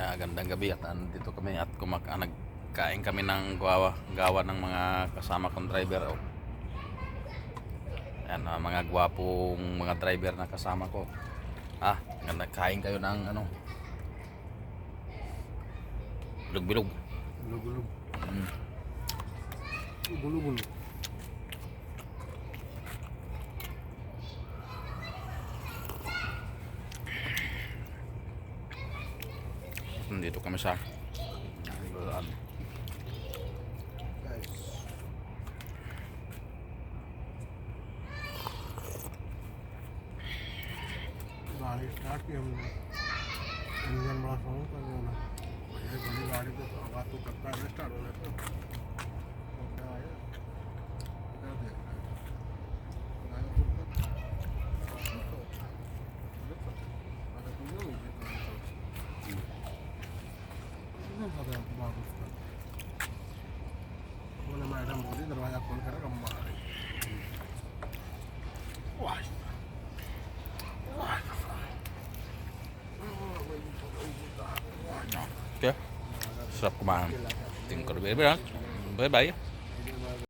Ah, gandang gabi at andito kami at kumak ah, nagkain kami ng gawa, gawa ng mga kasama kong driver. Oh. Yan, ah, mga gwapong mga driver na kasama ko. Ah, ganda kain kayo ng ano. Bilog-bilog. Gulog-gulog. Mm. Gulog-gulog. Nandito kami sa Bulan. गाड़ी start की हमने इंजन बड़ा साउंड कर रहा ये बड़ी गाड़ी तो आवाज़ तो करता है स्टार्ट होने पर तो नहीं पता है बात उसका बोले मैडम बोली दरवाजा खोल कर अम्मा आ रही वाह Okay. Sarap kumain. Tingin ko rin. Bye bye.